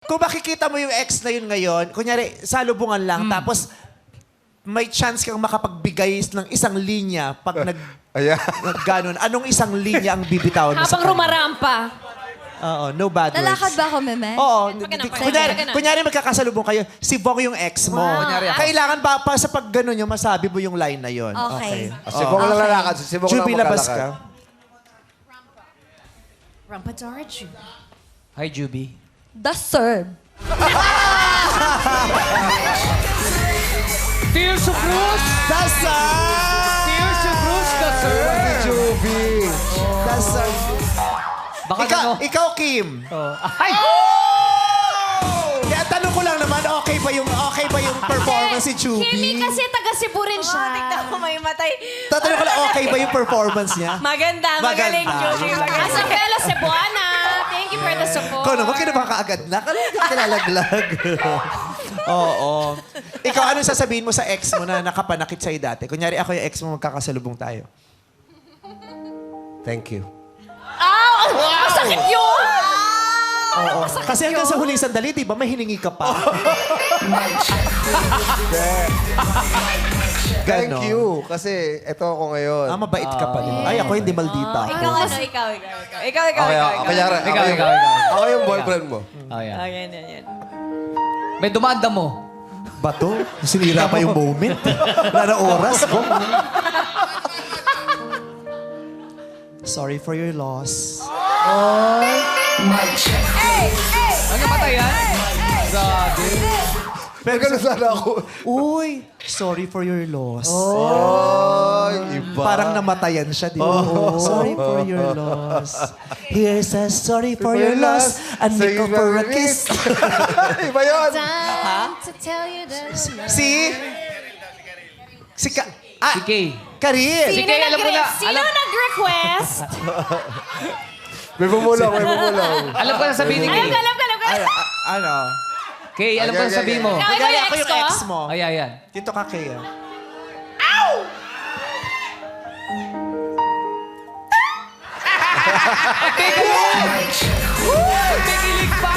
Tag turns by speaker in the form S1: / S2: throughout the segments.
S1: Kung makikita mo yung ex na yun ngayon, kunyari, salubungan lang,
S2: Hmm.
S1: tapos may chance kang makapagbigay ng isang linya pag nag,
S3: Ayan.
S1: nag ganon. Anong isang linya ang bibitawan mo sa
S2: Habang
S1: kanya?
S2: rumarampa.
S1: Oo, no bad words.
S4: Lalakad ba ako, Meme?
S1: Oo. Kunyari, kunyari magkakasalubong kayo, si Bong yung ex mo.
S2: Wow.
S1: Kunyari, kailangan ba pa sa pag gano'n yung masabi mo yung line na yun?
S4: Okay.
S3: Si Bong lang lalakad. Si Bong lang
S1: Juby, labas
S3: maglalakad.
S1: ka.
S2: Rampa.
S5: Hi, Juby.
S4: The serve.
S5: Tears of Cruz!
S1: Dasa!
S5: Tears of Cruz ka, sir!
S3: Si Juby.
S1: Dasa!
S5: Baka
S1: Ikaw,
S5: ano?
S1: ikaw, Kim.
S5: Oh. Ay!
S1: Kaya tanong ko lang naman, okay ba yung okay ba yung performance si
S2: Kimi
S1: Juby?
S2: kasi taga Cebu rin siya.
S6: Tignan ko may matay.
S1: Tatanong ko lang, okay ba yung performance niya?
S6: Maganda, magaling,
S1: Maganda.
S6: Joey. Maganda.
S2: Asabela Cebuana. Thank you for the support.
S1: Ikaw naman, kinabakaagad na. Kala hindi ka nalalaglag. Oo. Ikaw, anong sasabihin mo sa ex mo na nakapanakit sa'yo dati? Kunyari, ako yung ex mo, magkakasalubong tayo.
S3: Thank you.
S2: Ow! Masakit yun!
S1: Oo. Kasi hanggang sa huling sandali, di ba, may hiningi ka pa.
S3: Thank
S1: Ganon.
S3: you. Kasi ito ako ngayon.
S1: Ah, mabait ka pa din. Ay, ako hindi maldita.
S6: Ikaw ano, ikaw, ikaw, ikaw. Ikaw, ikaw,
S3: Okay,
S6: ikaw,
S3: ako, ako,
S5: Ikaw,
S3: yung,
S5: ikaw, ikaw.
S3: ako yung boyfriend mo.
S5: Oh, yan.
S6: Oh, yan, yan, yan.
S5: May dumanda mo.
S1: Bato? Sinira pa yung moment. Wala na oras. Go. Sorry for your loss.
S5: Ano matay yan? Grabe.
S3: Pero ganun sana ako.
S1: Uy, sorry for your loss.
S3: Ay, iba.
S1: Parang namatayan siya, di ba? Sorry for your loss. Here's a sorry for your loss. And
S3: Say
S1: nickel for a kiss.
S3: iba yun.
S2: Time to tell you that
S1: Si? Si Ka... Ah,
S5: Si Kay.
S1: Karin.
S2: Sino,
S5: Sige, alam ko
S2: nagre-
S5: na.
S2: Sino
S5: Alam-
S2: nag-request?
S3: May bumulaw, may bumulaw.
S5: Alam ko na sabihin ni
S2: alam
S5: Kay.
S2: ko, alam ko, alam ko.
S1: Ay, a- ano?
S5: Kay, alam ko na sabihin mo.
S2: Ikaw, ikaw yung
S1: ako yung ex mo.
S5: Ay, ay, yan.
S1: Dito ka, Kaya.
S5: Nakikilig pa!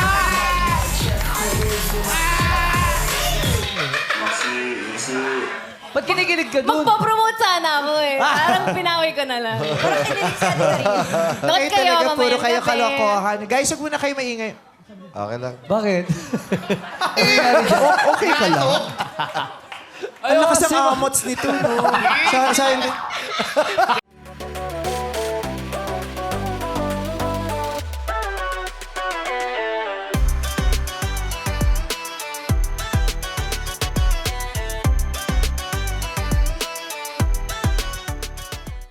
S5: Ba't kinikilig ka dun?
S2: Magpo-promote sana ako eh. Parang pinawi ko na lang. Parang kinilig sa. Note
S1: Kayo talaga, puro kayo kalokohan. Guys, huwag muna kayo maingay.
S3: Okay lang.
S5: Bakit?
S1: Okay ka lang. Ang lakas ng amots nito, no? Sa, sa,